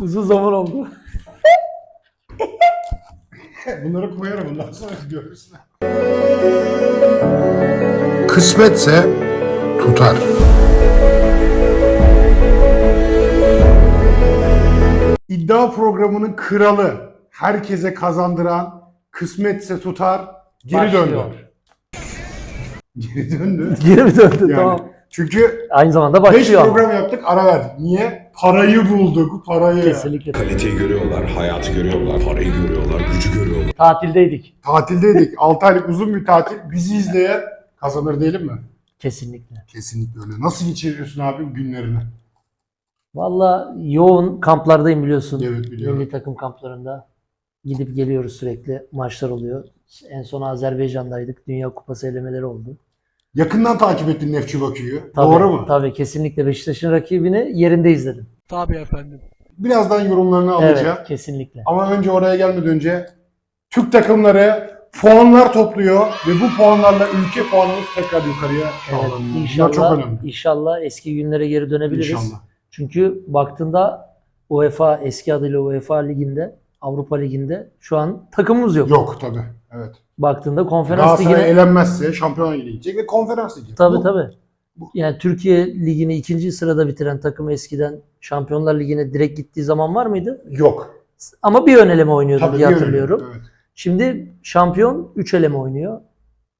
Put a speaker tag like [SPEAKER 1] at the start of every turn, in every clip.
[SPEAKER 1] Uzun zaman oldu.
[SPEAKER 2] Bunları koyarım bundan sonra görürsün.
[SPEAKER 3] Kısmetse tutar.
[SPEAKER 2] İddia programının kralı, herkese kazandıran, kısmetse tutar, geri
[SPEAKER 1] Başlıyor.
[SPEAKER 2] döndü. Geri döndü.
[SPEAKER 1] Geri mi döndü?
[SPEAKER 2] Yani,
[SPEAKER 1] Tamam.
[SPEAKER 2] Çünkü
[SPEAKER 1] Aynı zamanda
[SPEAKER 2] 5
[SPEAKER 1] başlıyor.
[SPEAKER 2] program yaptık ara verdik. Niye? Parayı bulduk, parayı.
[SPEAKER 1] Kesinlikle.
[SPEAKER 4] Kaliteyi görüyorlar, hayatı görüyorlar, parayı görüyorlar, gücü görüyorlar.
[SPEAKER 1] Tatildeydik.
[SPEAKER 2] Tatildeydik. 6 aylık uzun bir tatil. Bizi izleyen kazanır değilim mi?
[SPEAKER 1] Kesinlikle.
[SPEAKER 2] Kesinlikle öyle. Nasıl geçiriyorsun abi günlerini?
[SPEAKER 1] Valla yoğun kamplardayım biliyorsun.
[SPEAKER 2] Evet biliyorum.
[SPEAKER 1] Milli takım kamplarında. Gidip geliyoruz sürekli. Maçlar oluyor. En son Azerbaycan'daydık. Dünya Kupası elemeleri oldu.
[SPEAKER 2] Yakından takip ettin Nefçi Bakü'yü.
[SPEAKER 1] Tabii,
[SPEAKER 2] Doğru mu?
[SPEAKER 1] Tabii kesinlikle Beşiktaş'ın rakibini yerinde izledim.
[SPEAKER 5] Tabii efendim.
[SPEAKER 2] Birazdan yorumlarını alacağım.
[SPEAKER 1] Evet kesinlikle.
[SPEAKER 2] Ama önce oraya gelmeden önce Türk takımları puanlar topluyor ve bu puanlarla ülke puanımız tekrar yukarıya
[SPEAKER 1] Evet,
[SPEAKER 2] sağlanıyor. Bunlar
[SPEAKER 1] inşallah,
[SPEAKER 2] çok önemli.
[SPEAKER 1] inşallah eski günlere geri dönebiliriz.
[SPEAKER 2] İnşallah.
[SPEAKER 1] Çünkü baktığında UEFA eski adıyla UEFA Ligi'nde, Avrupa Ligi'nde şu an takımımız yok.
[SPEAKER 2] Yok tabii. Evet.
[SPEAKER 1] Baktığında konferans
[SPEAKER 2] Galatasaray
[SPEAKER 1] ligine
[SPEAKER 2] elenmezse Şampiyonlar Ligi'ne gidecek ve konferans ligi.
[SPEAKER 1] tabii
[SPEAKER 2] Bu-
[SPEAKER 1] tabii. Yani Türkiye Ligi'ni ikinci sırada bitiren takım eskiden Şampiyonlar Ligi'ne direkt gittiği zaman var mıydı?
[SPEAKER 2] Yok.
[SPEAKER 1] Ama bir ön eleme oynuyordu
[SPEAKER 2] Tabii
[SPEAKER 1] diye
[SPEAKER 2] bir
[SPEAKER 1] hatırlıyorum.
[SPEAKER 2] Evet.
[SPEAKER 1] Şimdi şampiyon 3 eleme oynuyor.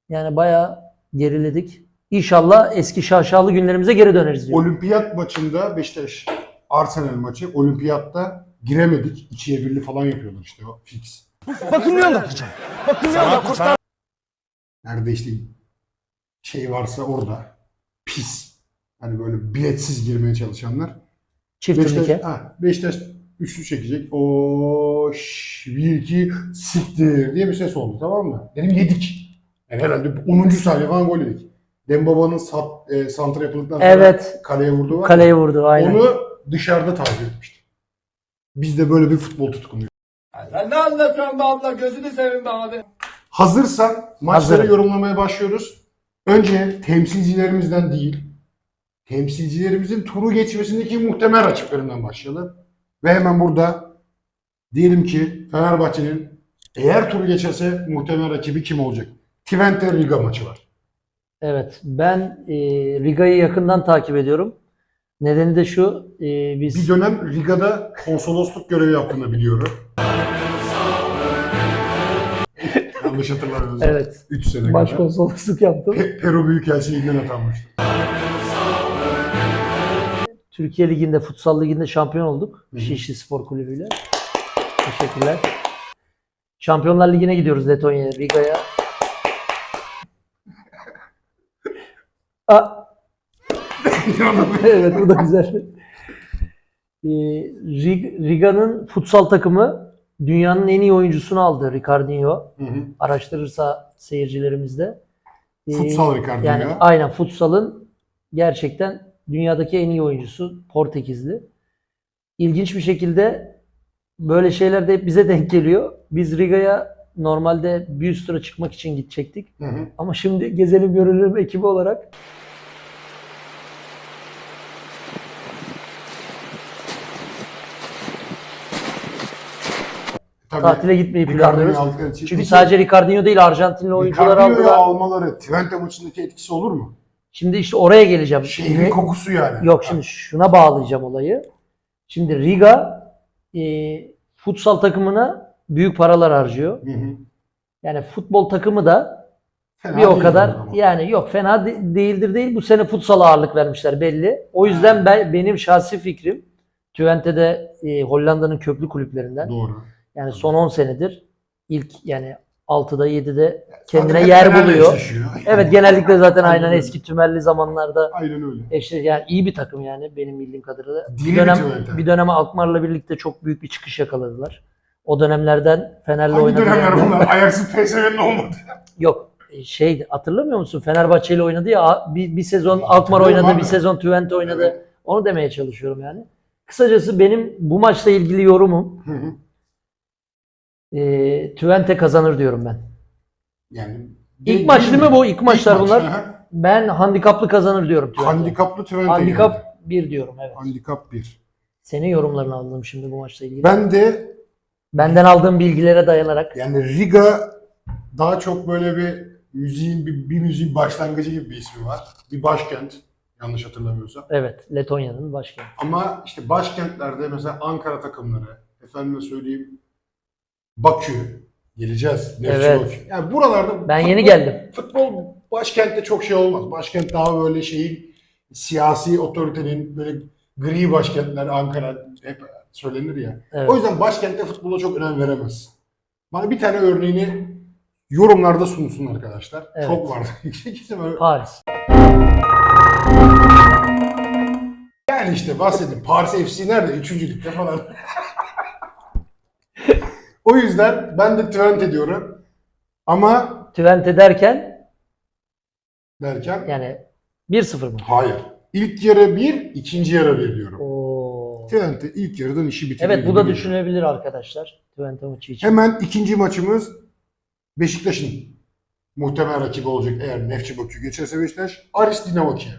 [SPEAKER 1] Yani bayağı geriledik. İnşallah eski şaşalı günlerimize geri döneriz diyor.
[SPEAKER 2] Olimpiyat maçında Beşiktaş Arsenal maçı olimpiyatta giremedik. İkiye birli falan yapıyorlar işte o fix. Nerede işte şey varsa orada pis. Hani böyle biletsiz girmeye çalışanlar.
[SPEAKER 1] Çift
[SPEAKER 2] Beşiktaş,
[SPEAKER 1] turnike.
[SPEAKER 2] ha, Beşiktaş üçlü çekecek. O bir iki siktir diye bir ses oldu tamam mı? Dedim yedik. Yani herhalde 10. saniye falan gol yedik. Dembaba'nın sat, e, santra yapıldıktan sonra
[SPEAKER 1] Evet.
[SPEAKER 2] kaleye vurdu var.
[SPEAKER 1] Kaleye vurdu aynen.
[SPEAKER 2] Onu dışarıda takip etmiştim. Biz de böyle bir futbol tutkunuyuz.
[SPEAKER 5] Sen ne anlatıyorsun be abla? Gözünü seveyim be abi.
[SPEAKER 2] Hazırsan maçları
[SPEAKER 1] Hazırım.
[SPEAKER 2] yorumlamaya başlıyoruz. Önce temsilcilerimizden değil, temsilcilerimizin turu geçmesindeki muhtemel rakiplerimden başlayalım. Ve hemen burada diyelim ki Fenerbahçe'nin eğer turu geçerse muhtemel rakibi kim olacak? Twente Riga maçı var.
[SPEAKER 1] Evet. Ben e, Riga'yı yakından takip ediyorum. Nedeni de şu. e, biz
[SPEAKER 2] Bir dönem Riga'da konsolosluk görevi yaptığını biliyorum. Yanlış hatırlamıyorsam.
[SPEAKER 1] evet
[SPEAKER 2] 3 sene kadar.
[SPEAKER 1] başkonsolosluk yaptım.
[SPEAKER 2] Pe- Peru Büyükelçiliğinden atanmıştı.
[SPEAKER 1] Türkiye Ligi'nde, Futsal Ligi'nde şampiyon olduk.
[SPEAKER 2] Hı hı.
[SPEAKER 1] Şişli Spor Kulübü'yle. Teşekkürler. Şampiyonlar Ligi'ne gidiyoruz Letonya'ya, Riga'ya. Aa, evet bu da güzel. Ee, Rig- Riga'nın futsal takımı dünyanın en iyi oyuncusunu aldı Ricardinho.
[SPEAKER 2] Hı hı.
[SPEAKER 1] Araştırırsa seyircilerimiz de. Ee,
[SPEAKER 2] Futsal Ricardinho.
[SPEAKER 1] Yani aynen futsalın gerçekten dünyadaki en iyi oyuncusu Portekizli. İlginç bir şekilde böyle şeyler de hep bize denk geliyor. Biz Riga'ya normalde bir üst tura çıkmak için gidecektik.
[SPEAKER 2] Hı hı.
[SPEAKER 1] Ama şimdi gezelim görelim ekibi olarak
[SPEAKER 2] Tabii,
[SPEAKER 1] tatile gitmeyi planlıyoruz.
[SPEAKER 2] aldıkları için.
[SPEAKER 1] Çünkü
[SPEAKER 2] Peki,
[SPEAKER 1] sadece Ricardinho değil Arjantinli oyuncular
[SPEAKER 2] Ricardinho'yu
[SPEAKER 1] aldılar.
[SPEAKER 2] almaları Twente maçındaki etkisi olur mu?
[SPEAKER 1] Şimdi işte oraya geleceğim.
[SPEAKER 2] Şehrin
[SPEAKER 1] Ne-
[SPEAKER 2] kokusu yani.
[SPEAKER 1] Yok şimdi şuna bağlayacağım olayı. Şimdi Riga e, futsal takımına büyük paralar harcıyor.
[SPEAKER 2] Hı hı.
[SPEAKER 1] Yani futbol takımı da
[SPEAKER 2] Fena
[SPEAKER 1] bir o
[SPEAKER 2] değil
[SPEAKER 1] kadar
[SPEAKER 2] ama.
[SPEAKER 1] yani yok fena de- değildir değil. Bu sene futsala ağırlık vermişler belli. O yüzden ben benim şahsi fikrim Twente'de e, Hollanda'nın köklü kulüplerinden.
[SPEAKER 2] Doğru.
[SPEAKER 1] Yani son 10 senedir ilk yani 6'da 7'de kendine
[SPEAKER 2] Zaten
[SPEAKER 1] yer
[SPEAKER 2] Fener'le
[SPEAKER 1] buluyor.
[SPEAKER 2] eşleşiyor.
[SPEAKER 1] Evet genellikle zaten
[SPEAKER 2] Aynen
[SPEAKER 1] aynen
[SPEAKER 2] öyle.
[SPEAKER 1] eski tümelli zamanlarda
[SPEAKER 2] Aynen öyle.
[SPEAKER 1] eşte yani iyi bir takım yani benim bildiğim kadarıyla.
[SPEAKER 2] Diri
[SPEAKER 1] Bir
[SPEAKER 2] bir
[SPEAKER 1] dönem
[SPEAKER 2] Twente.
[SPEAKER 1] bir dönem Alkmaar'la birlikte çok büyük bir çıkış yakaladılar. O dönemlerden Fener'le
[SPEAKER 2] Hangi
[SPEAKER 1] oynadı.
[SPEAKER 2] dönemler
[SPEAKER 1] yani.
[SPEAKER 2] bunlar? Ayaksız PSV'nin olmadı.
[SPEAKER 1] Yok şey hatırlamıyor musun? Fenerbahçe ile oynadı ya bir, bir sezon Alkmaar
[SPEAKER 2] Hatırlıyorum
[SPEAKER 1] oynadı,
[SPEAKER 2] abi.
[SPEAKER 1] bir sezon Twente oynadı.
[SPEAKER 2] Evet.
[SPEAKER 1] Onu demeye çalışıyorum yani. Kısacası benim bu maçla ilgili yorumum
[SPEAKER 2] Hı hı.
[SPEAKER 1] E, Twente kazanır diyorum ben.
[SPEAKER 2] yani
[SPEAKER 1] İlk maç değil mi bu? İlk maçlar
[SPEAKER 2] maç,
[SPEAKER 1] bunlar.
[SPEAKER 2] hı.
[SPEAKER 1] Ben handikaplı kazanır diyorum Twente.
[SPEAKER 2] Handikaplı Twente.
[SPEAKER 1] Handikap
[SPEAKER 2] yani.
[SPEAKER 1] 1 diyorum evet.
[SPEAKER 2] Handikap 1.
[SPEAKER 1] Senin yorumlarını aldım şimdi bu maçla ilgili.
[SPEAKER 2] Ben de
[SPEAKER 1] Benden aldığım bilgilere dayanarak.
[SPEAKER 2] yani Riga daha çok böyle bir müziğin bir, bir müziğin başlangıcı gibi bir ismi var. Bir başkent yanlış hatırlamıyorsam.
[SPEAKER 1] Evet, Letonya'nın başkenti.
[SPEAKER 2] Ama işte başkentlerde mesela Ankara takımları, efendime söyleyeyim Bakü, geleceğiz. Nefçi
[SPEAKER 1] Evet.
[SPEAKER 2] Bakü. Yani buralarda
[SPEAKER 1] Ben yeni geldim.
[SPEAKER 2] Futbol başkentte çok şey olmaz. Başkent daha böyle şeyin siyasi otoritenin böyle gri başkentler Ankara hep söylenir ya.
[SPEAKER 1] Evet.
[SPEAKER 2] O yüzden başkentte futbola çok önem veremez. Bana bir tane örneğini yorumlarda sunsun arkadaşlar.
[SPEAKER 1] Evet.
[SPEAKER 2] Çok var. İkisi böyle-
[SPEAKER 1] Paris.
[SPEAKER 2] yani işte bahsedin. Paris FC nerede? Üçüncü ligde falan. o yüzden ben de Twente diyorum. Ama
[SPEAKER 1] Twente derken
[SPEAKER 2] derken
[SPEAKER 1] yani 1-0 mı?
[SPEAKER 2] hayır. İlk yarı bir, ikinci yarı bir diyorum.
[SPEAKER 1] Oo.
[SPEAKER 2] Twente ilk yarıdan işi bitirdi.
[SPEAKER 1] Evet bu
[SPEAKER 2] gibi
[SPEAKER 1] da
[SPEAKER 2] geliyor.
[SPEAKER 1] düşünülebilir arkadaşlar. Twente maçı için.
[SPEAKER 2] Hemen ikinci maçımız Beşiktaş'ın muhtemel rakibi olacak eğer Nefçi Bakü geçerse Beşiktaş. Aris Dinamo Kiev.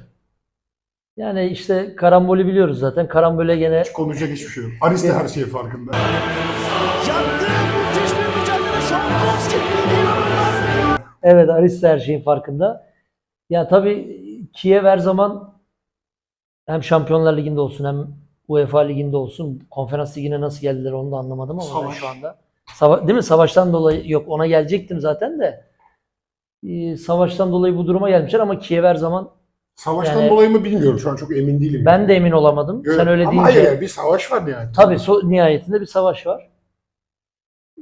[SPEAKER 1] Yani işte karambolü biliyoruz zaten. Karambole gene
[SPEAKER 2] Hiç konuşacak hiçbir şey yok. Aris de her şeye farkında.
[SPEAKER 1] Evet Aris de her şeyin farkında. Ya tabii Kiev her zaman hem Şampiyonlar Ligi'nde olsun hem UEFA Ligi'nde olsun konferans ligine nasıl geldiler onu da anlamadım ama ben
[SPEAKER 2] Savaş.
[SPEAKER 1] şu anda. Sava- değil mi? Savaştan dolayı yok ona gelecektim zaten de. Ee, savaştan dolayı bu duruma gelmişler ama Kiev her zaman
[SPEAKER 2] Savaştan
[SPEAKER 1] Yani-
[SPEAKER 2] dolayı mı bilmiyorum. Şu an çok emin değilim.
[SPEAKER 1] ben de emin olamadım.
[SPEAKER 2] Evet.
[SPEAKER 1] Sen öyle
[SPEAKER 2] Ama
[SPEAKER 1] deyince
[SPEAKER 2] hayır bir savaş var yani.
[SPEAKER 1] Tabii so- nihayetinde bir savaş var.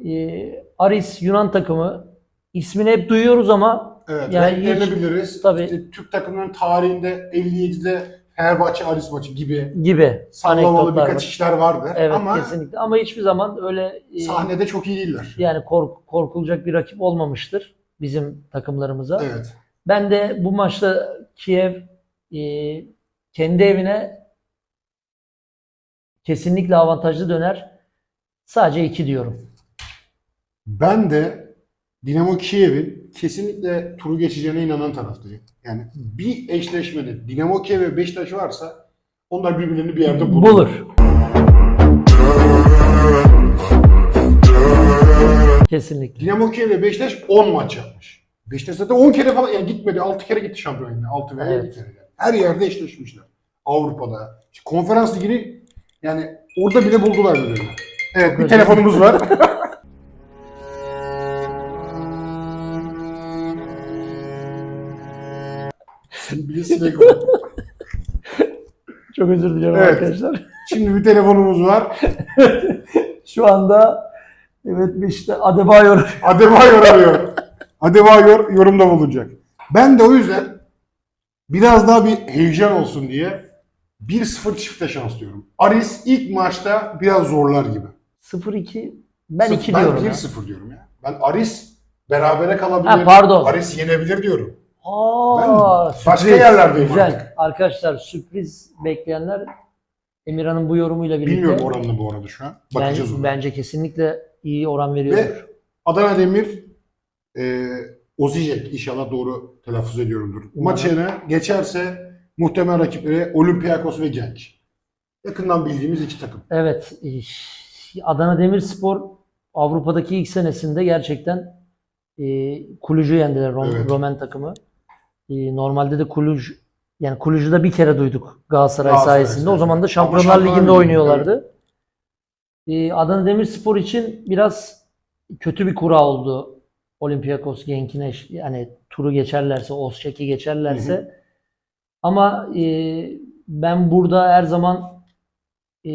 [SPEAKER 1] Ee, Aris Yunan takımı ismini hep duyuyoruz ama
[SPEAKER 2] Evet,
[SPEAKER 1] Yani
[SPEAKER 2] renklerini
[SPEAKER 1] hiç-
[SPEAKER 2] biliriz.
[SPEAKER 1] tabii.
[SPEAKER 2] İşte Türk takımlarının tarihinde 57'de Fenerbahçe Aris maçı gibi
[SPEAKER 1] gibi
[SPEAKER 2] sallamalı
[SPEAKER 1] anekdotlar
[SPEAKER 2] birkaç
[SPEAKER 1] var.
[SPEAKER 2] işler vardı.
[SPEAKER 1] Evet
[SPEAKER 2] Ama
[SPEAKER 1] kesinlikle ama hiçbir zaman öyle e,
[SPEAKER 2] sahnede çok iyi değiller.
[SPEAKER 1] yani kork- korkulacak bir rakip olmamıştır bizim takımlarımıza.
[SPEAKER 2] Evet.
[SPEAKER 1] Ben de bu maçta Kiev e, kendi evine kesinlikle avantajlı döner. Sadece 2 diyorum.
[SPEAKER 2] Ben de Dinamo Kiev'in kesinlikle turu geçeceğine inanan taraftayım. Yani bir eşleşmede Dinamo Kiev ve Beşiktaş varsa onlar birbirlerini bir yerde bulur.
[SPEAKER 1] Bulur. Kesinlikle.
[SPEAKER 2] Dinamo Kiev ve Beşiktaş 10 maç yapmış. Beşiktaş zaten 10 kere falan yani gitmedi. 6 kere gitti şampiyonluğa. 6 veya 7
[SPEAKER 1] Evet.
[SPEAKER 2] kere. yani. Her yerde eşleşmişler. Avrupa'da. İşte konferans ligini yani orada bile buldular birbirlerini. Evet bir telefonumuz var. bir sinek var.
[SPEAKER 1] Çok özür diliyorum
[SPEAKER 2] Evet.
[SPEAKER 1] arkadaşlar.
[SPEAKER 2] Şimdi bir telefonumuz var.
[SPEAKER 1] Şu anda evet işte Adebayor
[SPEAKER 2] Adebayor arıyor. Adebayor yorumda bulunacak. Ben de o yüzden biraz daha bir heyecan olsun diye 1-0 çifte şans diyorum. Aris ilk maçta biraz zorlar gibi.
[SPEAKER 1] 0-2 ben
[SPEAKER 2] Sıf-
[SPEAKER 1] 2
[SPEAKER 2] ben
[SPEAKER 1] diyorum ya.
[SPEAKER 2] 1-0 diyorum ya. Ben Aris berabere kalabilir.
[SPEAKER 1] Ha, pardon.
[SPEAKER 2] Aris yenebilir diyorum.
[SPEAKER 1] Aa, sürpriz.
[SPEAKER 2] başka yerlerdeyim
[SPEAKER 1] Güzel.
[SPEAKER 2] artık.
[SPEAKER 1] Arkadaşlar sürpriz bekleyenler Emirhan'ın bu yorumuyla birlikte
[SPEAKER 2] Bilmiyorum oranını bu arada şu an. Bakacağız ona.
[SPEAKER 1] bence kesinlikle iyi oran veriyordur.
[SPEAKER 2] Ve Adana Demir e, Ozijek inşallah doğru telaffuz ediyorumdur.
[SPEAKER 1] Umarım.
[SPEAKER 2] Maçına geçerse muhtemel rakipleri Olympiakos ve Genk. Yakından bildiğimiz iki takım.
[SPEAKER 1] Evet. e, Adana Demirspor Avrupa'daki ilk senesinde gerçekten e, Kulücü yendiler Rom,
[SPEAKER 2] Evet.
[SPEAKER 1] Romen takımı. E, normalde de Kulüc yani Kulücü de bir kere duyduk Galatasaray,
[SPEAKER 2] Galatasaray
[SPEAKER 1] sayesinde. O zaman da Şampiyonlar
[SPEAKER 2] Şampiyonlar
[SPEAKER 1] Ligi'nde
[SPEAKER 2] Ligi,
[SPEAKER 1] oynuyorlardı. E, Adana Demirspor için biraz kötü bir kura oldu. Olympiakos Genk'ine yani turu geçerlerse, Oschek'i geçerlerse. Ama e, ben burada her zaman e,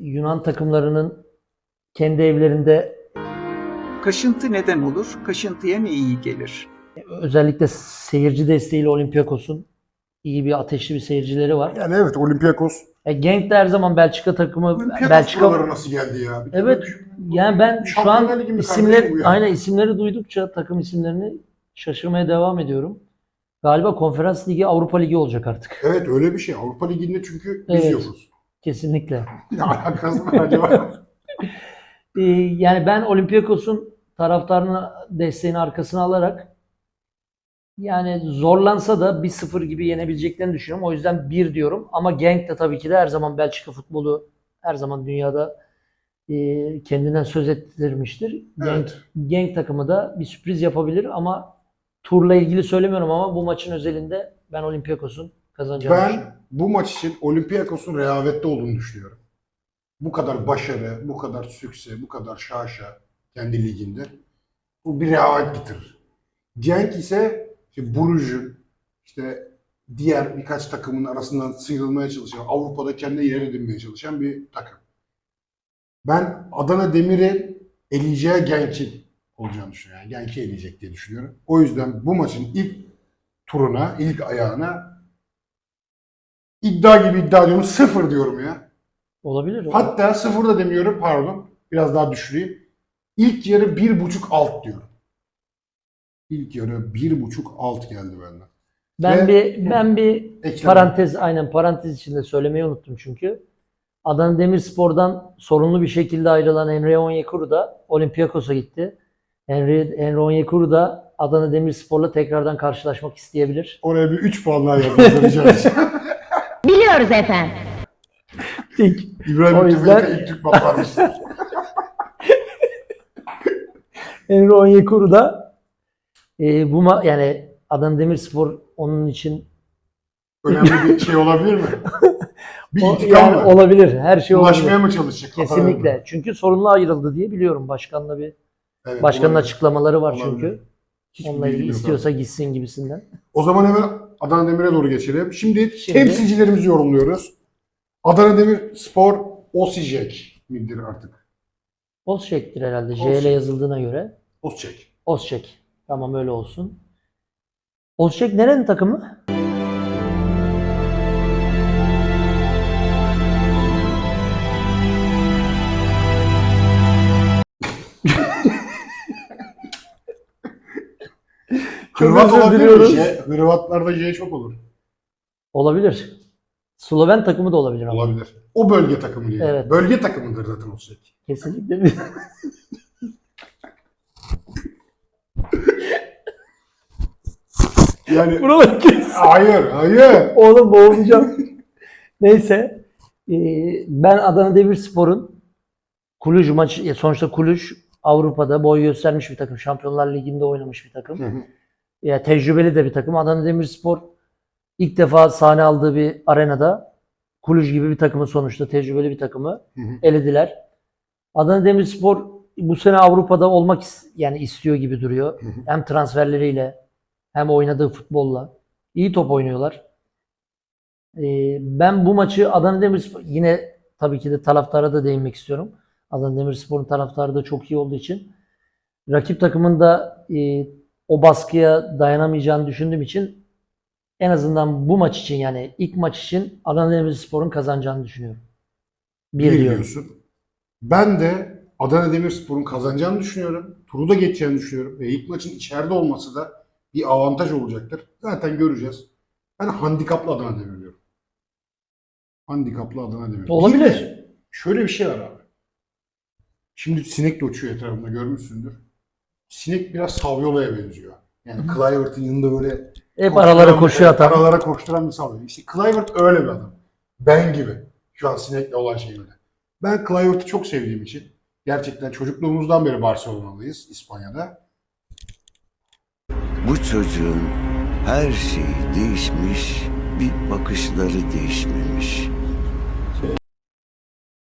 [SPEAKER 1] Yunan takımlarının kendi evlerinde
[SPEAKER 6] Kaşıntı neden olur? Kaşıntıya ne iyi gelir?
[SPEAKER 1] Özellikle seyirci desteğiyle Olympiakos'un iyi bir ateşli bir seyircileri var.
[SPEAKER 2] Yani evet Olympiakos.
[SPEAKER 1] E, Genk de her zaman Belçika takımı
[SPEAKER 2] Olympiakos
[SPEAKER 1] Belçika
[SPEAKER 2] nasıl geldi ya? Bir
[SPEAKER 1] Evet. yani ben şu an isimler aynen isimleri duydukça takım isimlerini şaşırmaya devam ediyorum. Galiba Konferans Ligi Avrupa Ligi olacak artık.
[SPEAKER 2] Evet öyle bir şey. Avrupa Ligi'nde çünkü biz
[SPEAKER 1] Evet.
[SPEAKER 2] yokuz.
[SPEAKER 1] Kesinlikle.
[SPEAKER 2] Ne alakası var acaba?
[SPEAKER 1] Ee, yani ben Olympiakos'un taraftarını desteğini arkasına alarak yani zorlansa da 1-0 gibi yenebileceklerini düşünüyorum. O yüzden 1 diyorum. Ama Genk de tabii ki de her zaman Belçika futbolu her zaman dünyada e, kendinden söz ettirmiştir. Genk,
[SPEAKER 2] Evet.
[SPEAKER 1] Genk takımı da bir sürpriz yapabilir ama turla ilgili söylemiyorum ama bu maçın özelinde ben Olympiakos'un kazanacağını düşünüyorum.
[SPEAKER 2] Ben bu maç için Olympiakos'un rehavette olduğunu düşünüyorum. Bu kadar başarı, bu kadar sükse, bu kadar şaşa kendi liginde. Bu bir rehavet getirir. Genk ise işte Bruges'ün işte diğer birkaç takımın arasından sıyrılmaya çalışan, Avrupa'da kendi yer edinmeye çalışan bir takım. Ben Adana Demir'in eleyeceği Genk'in olacağını düşünüyorum. Yani Genk'i eleyecek diye düşünüyorum. O yüzden bu maçın ilk turuna, ilk ayağına iddia gibi iddia ediyorum. Sıfır diyorum ya.
[SPEAKER 1] Olabilir.
[SPEAKER 2] Hatta sıfır da demiyorum pardon. Biraz daha düşüreyim. İlk yarı bir buçuk alt diyorum. İlk yarı bir buçuk alt geldi benden.
[SPEAKER 1] Ben
[SPEAKER 2] Ve-
[SPEAKER 1] bir ben bir
[SPEAKER 2] Ekleme.
[SPEAKER 1] parantez aynen parantez içinde söylemeyi unuttum çünkü. Adana Demirspor'dan sorunlu bir şekilde ayrılan Emre Onyekuru da Olympiakos'a gitti. Emre, Emre Onyekuru da Adana Demirspor'la tekrardan karşılaşmak isteyebilir.
[SPEAKER 2] Oraya bir 3 puan daha yazmanızı rica edeceğim.
[SPEAKER 7] Biliyoruz efendim.
[SPEAKER 2] İbrahim
[SPEAKER 1] O yüzden-
[SPEAKER 2] Tüfek'e ilk Türk patlarmış.
[SPEAKER 1] Emre Onyekuru da e, bu ma- yani Adana Demirspor onun için
[SPEAKER 2] Önemli bir şey olabilir mi? Bir
[SPEAKER 1] o-
[SPEAKER 2] intikam
[SPEAKER 1] yani
[SPEAKER 2] mı?
[SPEAKER 1] olabilir. Her şey olabilir.
[SPEAKER 2] Ulaşmaya mı çalışacak?
[SPEAKER 1] Kesinlikle. Çünkü sorunlu ayrıldı diye biliyorum. Başkanla bir
[SPEAKER 2] Evet,
[SPEAKER 1] başkanın
[SPEAKER 2] olabilir.
[SPEAKER 1] açıklamaları var
[SPEAKER 2] Olabilir.
[SPEAKER 1] çünkü.
[SPEAKER 2] Hiçbir
[SPEAKER 1] Onunla
[SPEAKER 2] bilgim
[SPEAKER 1] ilgili
[SPEAKER 2] yok
[SPEAKER 1] istiyorsa gitsin gibisinden.
[SPEAKER 2] O zaman hemen Adana Demir'e doğru geçelim. Şimdi,
[SPEAKER 1] Şimdi-
[SPEAKER 2] temsilcilerimizi yorumluyoruz. Adana Demir Spor Osijek midir artık?
[SPEAKER 1] Ozçek'tir herhalde. J ile yazıldığına göre.
[SPEAKER 2] Osijek.
[SPEAKER 1] Ozçek. Tamam öyle olsun. Ozçek nerenin takımı?
[SPEAKER 2] Hırvat
[SPEAKER 1] özür
[SPEAKER 2] olabilir
[SPEAKER 1] diliyoruz.
[SPEAKER 2] J- Hırvatlarda J çok olur.
[SPEAKER 1] Olabilir. Sloven takımı da olabilir ama.
[SPEAKER 2] Olabilir. O bölge takımı diye.
[SPEAKER 1] Evet.
[SPEAKER 2] Bölge takımıdır zaten Osijek.
[SPEAKER 1] Kesinlikle.
[SPEAKER 2] Yani
[SPEAKER 1] Buraları kes.
[SPEAKER 2] hayır, hayır.
[SPEAKER 1] Oğlum boğulacağım. Neyse. Ee, ben Adana Demirspor'un Kuluj maçı, ya sonuçta Kuluj Avrupa'da boy göstermiş bir takım. Şampiyonlar Ligi'nde oynamış bir takım.
[SPEAKER 2] Hı hı.
[SPEAKER 1] Ya tecrübeli de bir takım. Adana Demirspor ilk defa sahne aldığı bir arenada Kuluj gibi bir takımı sonuçta tecrübeli bir takımı
[SPEAKER 2] Hı hı.
[SPEAKER 1] elediler. Adana Demirspor bu sene Avrupa'da olmak is- yani istiyor gibi duruyor.
[SPEAKER 2] Hı hı.
[SPEAKER 1] Hem transferleriyle hem oynadığı futbolla. İyi top oynuyorlar. Ee, ben bu maçı Adana Demirspor yine tabii ki de taraftara da değinmek istiyorum. Adana Demirspor'un taraftarı da çok iyi olduğu için rakip takımın da e, o baskıya dayanamayacağını düşündüğüm için en azından bu maç için yani ilk maç için Adana Demirspor'un kazanacağını düşünüyorum. Bir,
[SPEAKER 2] Bir
[SPEAKER 1] diyorum.
[SPEAKER 2] diyorsun. Ben de Adana Demirspor'un kazanacağını düşünüyorum. Turu da geçeceğini düşünüyorum. Ve ilk maçın içeride olması da bir avantaj olacaktır. Zaten göreceğiz. Ben handikaplı Adana Demir diyorum. Handikaplı Adana Demir.
[SPEAKER 1] Olabilir.
[SPEAKER 2] De şöyle bir şey var abi. Şimdi sinek de uçuyor etrafında görmüşsündür. Sinek biraz Saviola'ya benziyor. Yani Kluivert'in yanında böyle
[SPEAKER 1] Hep aralara koşuyor atan.
[SPEAKER 2] Aralara koşturan bir Saviola. İşte Kluivert öyle bir adam. Ben gibi. Şu an sinekle olan şeyimle. Ben Kluivert'i çok sevdiğim için gerçekten çocukluğumuzdan beri Barcelona'lıyız İspanya'da.
[SPEAKER 8] Bu çocuğun her şeyi değişmiş, bir bakışları değişmemiş.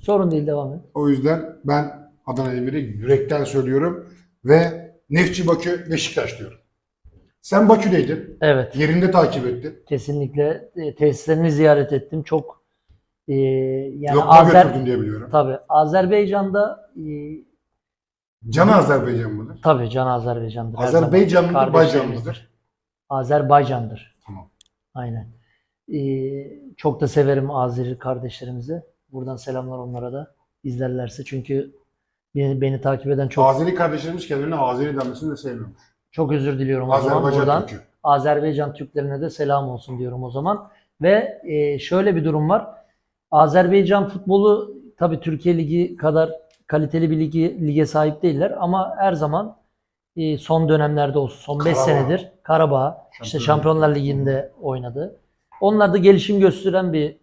[SPEAKER 1] Sorun değil devam et.
[SPEAKER 2] O yüzden ben Adana Demir'i yürekten söylüyorum ve Nefçi Bakü Beşiktaş diyorum. Sen Bakü'deydin.
[SPEAKER 1] Evet.
[SPEAKER 2] Yerinde takip ettin.
[SPEAKER 1] Kesinlikle e, tesislerini ziyaret ettim. Çok e, yani
[SPEAKER 2] Lokma
[SPEAKER 1] Azer
[SPEAKER 2] götürdün diye biliyorum.
[SPEAKER 1] tabii Azerbaycan'da e,
[SPEAKER 2] Can Azerbaycan mıdır?
[SPEAKER 1] tabii Can Azerbaycan'dır. her
[SPEAKER 2] Azerbaycan mıdır,
[SPEAKER 1] Kardeşlerimizdir.
[SPEAKER 2] Baycan mıdır?
[SPEAKER 1] Azerbaycan'dır.
[SPEAKER 2] Tamam.
[SPEAKER 1] Aynen. E, çok da severim Azeri kardeşlerimizi. Buradan selamlar onlara da izlerlerse. Çünkü beni, beni takip eden çok
[SPEAKER 2] Azeri kardeşlerimiz kendilerine Azeri denmesini de sevmiyormuş.
[SPEAKER 1] çok özür diliyorum o zaman
[SPEAKER 2] Azerbaycan
[SPEAKER 1] buradan.
[SPEAKER 2] Türk'ü.
[SPEAKER 1] Azerbaycan Türklerine de selam olsun diyorum o zaman. Ve e, şöyle bir durum var. Azerbaycan futbolu tabii Türkiye Ligi kadar kaliteli bir ligi, lige sahip değiller ama her zaman e, son dönemlerde olsun, son 5
[SPEAKER 2] Karabağ.
[SPEAKER 1] senedir Karabağ, işte
[SPEAKER 2] Şampiyonlar
[SPEAKER 1] Şampiyonlar Ligi'nde oynadı. Onlar da gelişim gösteren bir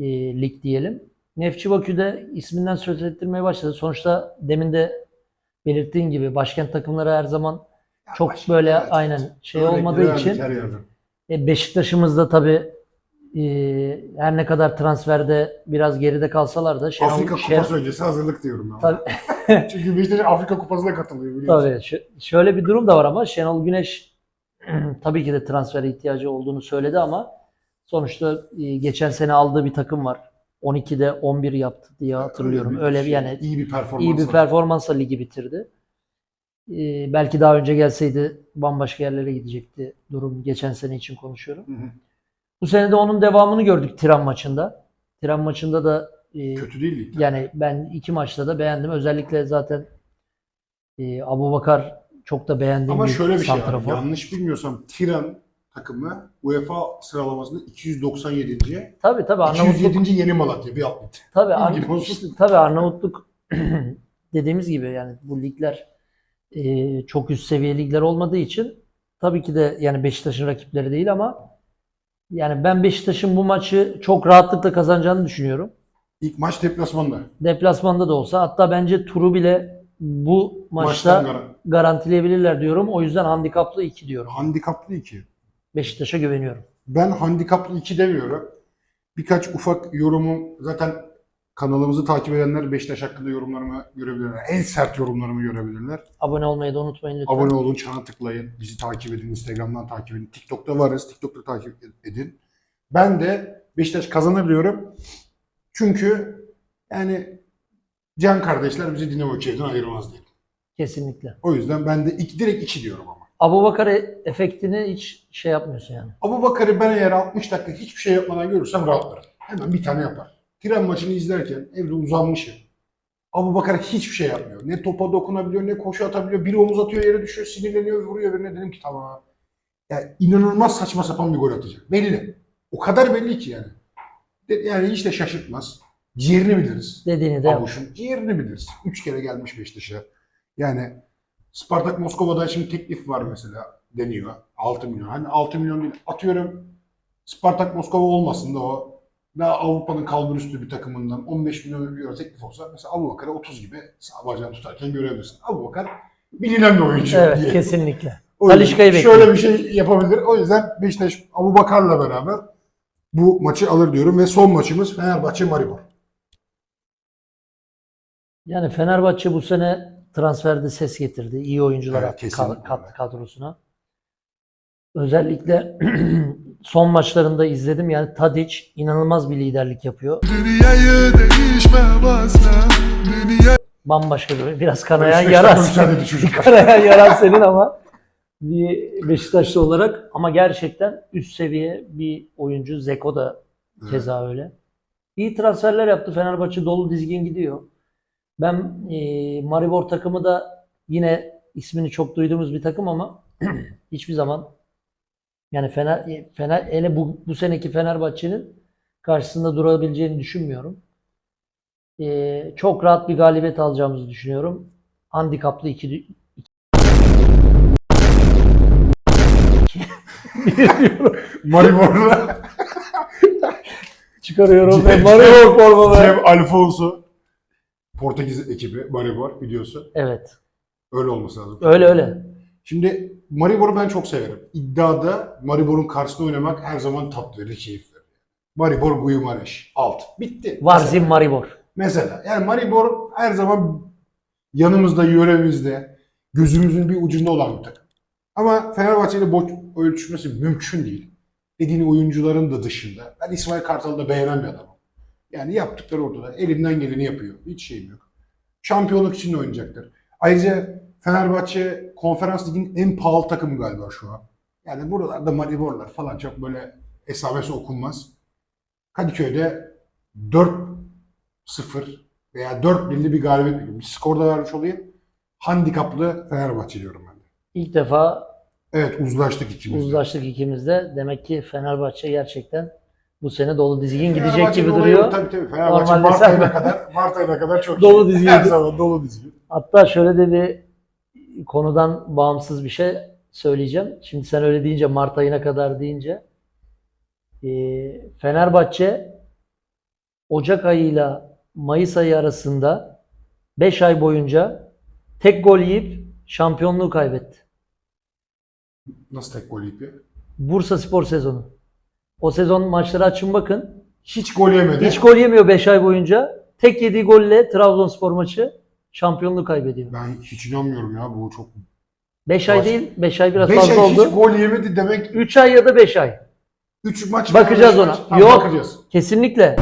[SPEAKER 1] e, lig diyelim. Nefçi Bakü'de isminden söz ettirmeye başladı. Sonuçta demin de belirttiğin gibi başkent takımları her zaman çok
[SPEAKER 2] baş-
[SPEAKER 1] böyle
[SPEAKER 2] evet,
[SPEAKER 1] aynen şey
[SPEAKER 2] Örnekleri
[SPEAKER 1] olmadığı
[SPEAKER 2] verdik
[SPEAKER 1] için
[SPEAKER 2] her yerden.
[SPEAKER 1] e, Beşiktaş'ımız da tabii e, her ne kadar transferde biraz geride kalsalar da Şenol,
[SPEAKER 2] Afrika Kupası öncesi hazırlık diyorum ben.
[SPEAKER 1] Tabii.
[SPEAKER 2] Çünkü Beşiktaş Afrika Kupası'na katılıyor biliyorsun.
[SPEAKER 1] Tabii. Ş- şöyle bir durum da var ama Şenol Güneş tabii ki de transfere ihtiyacı olduğunu söyledi ama sonuçta e, geçen sene aldığı bir takım var. 12'de 11 yaptı diye hatırlıyorum.
[SPEAKER 2] bir
[SPEAKER 1] Öyle bir
[SPEAKER 2] şey,
[SPEAKER 1] yani
[SPEAKER 2] iyi bir performans.
[SPEAKER 1] iyi bir performansla ligi bitirdi. E, belki daha önce gelseydi bambaşka yerlere gidecekti durum. Geçen sene için konuşuyorum.
[SPEAKER 2] Hı hı.
[SPEAKER 1] Bu sene de onun devamını gördük Tiran maçında. Tiran maçında da e,
[SPEAKER 2] Kötü değil lig.
[SPEAKER 1] yani ben iki maçta da beğendim. Özellikle zaten e, Abu Bakar çok da beğendiğim
[SPEAKER 2] Ama
[SPEAKER 1] bir
[SPEAKER 2] şöyle bir şey var.
[SPEAKER 1] santrafor.
[SPEAKER 2] Yanlış bilmiyorsam Tiran takımı UEFA sıralamasında 297.
[SPEAKER 1] Tabii tabii Arnavutluk
[SPEAKER 2] 207. Yeni Malatya bir alt lig.
[SPEAKER 1] tabii, Ar-
[SPEAKER 2] Bilgin olsun.
[SPEAKER 1] işte tabii Arnavutluk dediğimiz gibi yani bu ligler e, çok üst seviye ligler olmadığı için tabii ki de yani Beşiktaş'ın rakipleri değil ama yani ben Beşiktaş'ın bu maçı çok rahatlıkla kazanacağını düşünüyorum.
[SPEAKER 2] İlk maç deplasmanda.
[SPEAKER 1] Deplasmanda da olsa hatta bence turu bile bu maçta
[SPEAKER 2] Maçtan gara-
[SPEAKER 1] garantileyebilirler diyorum. O yüzden handikaplı 2 diyorum.
[SPEAKER 2] handikaplı 2.
[SPEAKER 1] Beşiktaş'a güveniyorum.
[SPEAKER 2] Ben handikaplı 2 demiyorum. Birkaç ufak yorumum zaten kanalımızı takip edenler Beşiktaş hakkında yorumlarımı görebilirler. En sert yorumlarımı görebilirler.
[SPEAKER 1] Abone olmayı da unutmayın lütfen.
[SPEAKER 2] Abone olun, çana tıklayın. Bizi takip edin, Instagram'dan takip edin. TikTok'ta varız. TikTok'ta takip edin. Ben de Beşiktaş kazanır diyorum. Çünkü yani Can kardeşler bizi Dinamo Kiev'den ayırmaz diye.
[SPEAKER 1] Kesinlikle.
[SPEAKER 2] O yüzden ben de iki, direkt 2 diyorum ama.
[SPEAKER 1] Abu Bakar efektini hiç şey yapmıyorsun yani.
[SPEAKER 2] Abu Bakar'ı ben eğer 60 dakika hiçbir şey yapmadan görürsem rahatlarım. Hemen bir tane yapar. Tren maçını izlerken evde uzanmışım. Abu Bakar hiçbir şey yapmıyor. Ne topa dokunabiliyor, ne koşu atabiliyor. Biri omuz atıyor, yere düşüyor, sinirleniyor, vuruyor birine. Dedim ki tamam. Yani inanılmaz saçma sapan bir gol atacak. Belli. O kadar belli ki yani. Yani hiç de şaşırtmaz. Ciğerini biliriz.
[SPEAKER 1] Dediğini de.
[SPEAKER 2] Abuş'un ciğerini biliriz. Üç kere gelmiş Beşiktaş'a. Yani Spartak Moskova'da şimdi teklif var mesela deniyor. 6 milyon. Hani 6 milyon değil. Atıyorum Spartak Moskova olmasın da o daha Avrupa'nın kalbur üstü bir takımından 15 milyon euro teklif olsa mesela Abu Bakar'ı 30 gibi sağ bacağını tutarken görebilirsin. Abu Bakar bilinen bir oyuncu
[SPEAKER 1] Evet
[SPEAKER 2] diye.
[SPEAKER 1] kesinlikle. Talişka'yı
[SPEAKER 2] Şöyle
[SPEAKER 1] bekliyor.
[SPEAKER 2] bir şey yapabilir. O yüzden Beşiktaş Abu Bakar'la beraber bu maçı alır diyorum ve son maçımız Fenerbahçe Maribor.
[SPEAKER 1] Yani Fenerbahçe bu sene transferde ses getirdi. İyi oyuncular
[SPEAKER 2] Evet,
[SPEAKER 1] attı
[SPEAKER 2] kesinlikle.
[SPEAKER 1] ka- kattı kadrosuna. Özellikle son maçlarında izledim. Yani Tadic inanılmaz bir liderlik yapıyor.
[SPEAKER 3] Dünyayı değişmemezler. Dünya
[SPEAKER 1] Bambaşka bir biraz kanayan yaran. kanayan yaran senin ama bir Beşiktaşlı olarak ama gerçekten üst seviye bir oyuncu. Zeko da keza öyle. İyi transferler yaptı. Fenerbahçe dolu dizgin gidiyor. Ben e, Maribor takımı da yine ismini çok duyduğumuz bir takım ama hiçbir zaman yani Fener, Fener hele bu, bu seneki Fenerbahçe'nin karşısında durabileceğini düşünmüyorum. E, çok rahat bir galibiyet alacağımızı düşünüyorum. Handikaplı iki,
[SPEAKER 2] Maribor'la
[SPEAKER 1] çıkarıyorum ve Maribor formamı.
[SPEAKER 2] Cem Alfonso Portekiz ekibi Maribor biliyorsun.
[SPEAKER 1] Evet.
[SPEAKER 2] Öyle olması lazım.
[SPEAKER 1] Öyle öyle.
[SPEAKER 2] Şimdi Maribor'u ben çok severim. İddiada Maribor'un karşısında oynamak her zaman tat verir, keyif verir. Maribor Guimarães. Alt. Bitti.
[SPEAKER 1] Varzim Maribor.
[SPEAKER 2] Mesela. Yani Maribor her zaman yanımızda, yöremizde, gözümüzün bir ucunda olan bir takım. Ama Fenerbahçe ile boş ölçüşmesi mümkün değil. Dediğin oyuncuların da dışında. Ben İsmail Kartal'ı da beğenen bir adamım. Yani yaptıkları ortada. Elinden geleni yapıyor. Hiç şeyim yok. Şampiyonluk için de oynayacaktır. Ayrıca Fenerbahçe konferans liginin en pahalı takımı galiba şu an. Yani buralarda Mariborlar falan çok böyle esamesi okunmaz. Kadıköy'de 4-0 veya 4-1'li bir galibiyet. Bir skor da vermiş olayım. Handikaplı Fenerbahçe diyorum ben de.
[SPEAKER 1] İlk defa
[SPEAKER 2] Evet uzlaştık ikimiz.
[SPEAKER 1] uzlaştık ikimiz de. Demek ki Fenerbahçe gerçekten bu sene dolu dizgin gidecek gibi
[SPEAKER 2] olayı
[SPEAKER 1] duruyor.
[SPEAKER 2] Tabii tabii. Fenerbahçe
[SPEAKER 1] Normalde
[SPEAKER 2] Mart ayına kadar Mart ayına kadar çok
[SPEAKER 1] Dolu
[SPEAKER 2] iyi.
[SPEAKER 1] dizgin.
[SPEAKER 2] Her zaman dolu dizgin.
[SPEAKER 1] Hatta şöyle de bir konudan bağımsız bir şey söyleyeceğim. Şimdi sen öyle deyince Mart ayına kadar deyince e, Fenerbahçe Ocak ayıyla Mayıs ayı arasında 5 ay boyunca tek gol yiyip şampiyonluğu kaybetti.
[SPEAKER 2] Nasıl tek gol yiyip ya?
[SPEAKER 1] Bursa Spor sezonu. O sezon maçları açın bakın.
[SPEAKER 2] Hiç gol yemedi.
[SPEAKER 1] Hiç gol yemiyor 5 ay boyunca. Tek yediği golle Trabzonspor maçı şampiyonluğu kaybediyor.
[SPEAKER 2] Ben hiç inanmıyorum ya bu çok.
[SPEAKER 1] 5 ay
[SPEAKER 2] Baş-
[SPEAKER 1] değil, 5 ay biraz
[SPEAKER 2] 5
[SPEAKER 1] fazla
[SPEAKER 2] ay hiç
[SPEAKER 1] oldu.
[SPEAKER 2] gol yemedi demek
[SPEAKER 1] 3 ay ya da 5 ay.
[SPEAKER 2] 3 maç
[SPEAKER 1] Bakacağız ona.
[SPEAKER 2] Ha,
[SPEAKER 1] Yok.
[SPEAKER 2] Bakacağız.
[SPEAKER 1] Kesinlikle.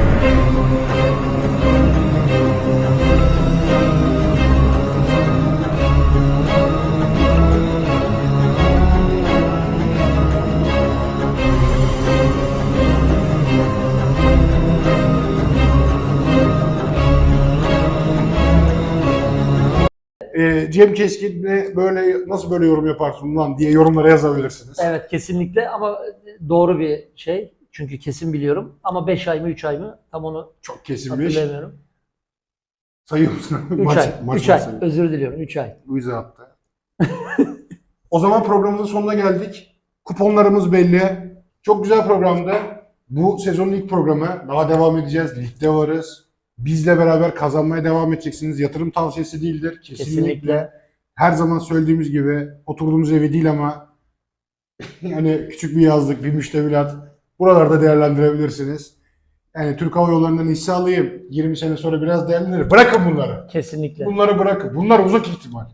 [SPEAKER 2] Cem Keskin'le böyle nasıl böyle yorum yaparsın lan diye yorumlara yazabilirsiniz.
[SPEAKER 1] Evet kesinlikle ama doğru bir şey. Çünkü kesin biliyorum. Ama 5 ay mı 3 ay mı tam onu
[SPEAKER 2] Çok kesinmiş.
[SPEAKER 1] hatırlayamıyorum.
[SPEAKER 2] Sayıyor musun?
[SPEAKER 1] 3 ay. 3 ay.
[SPEAKER 2] sayıyor.
[SPEAKER 1] Özür diliyorum 3 ay.
[SPEAKER 2] Bu yüzden attı. o zaman programımızın sonuna geldik. Kuponlarımız belli. Çok güzel programdı. Bu sezonun ilk programı. Daha devam edeceğiz. Ligde varız. Bizle beraber kazanmaya devam edeceksiniz. Yatırım tavsiyesi değildir. Kesinlikle.
[SPEAKER 1] Kesinlikle.
[SPEAKER 2] Her zaman söylediğimiz gibi oturduğumuz evi değil ama yani küçük bir yazlık, bir müştemilat buralarda değerlendirebilirsiniz. Yani Türk Hava Yolları'ndan hisse alayım. 20 sene sonra biraz değerlendirir. Bırakın bunları.
[SPEAKER 1] Kesinlikle.
[SPEAKER 2] Bunları bırakın. Bunlar uzak ihtimal.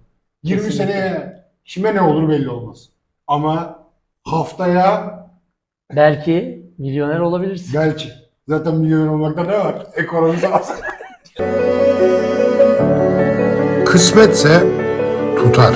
[SPEAKER 2] 20
[SPEAKER 1] Kesinlikle.
[SPEAKER 2] seneye kime ne olur belli olmaz. Ama haftaya
[SPEAKER 1] Belki milyoner olabilirsin.
[SPEAKER 2] belki. Zaten milyoner olmakta ne var? Ekonomi sağlasın. Kısmetse tutar.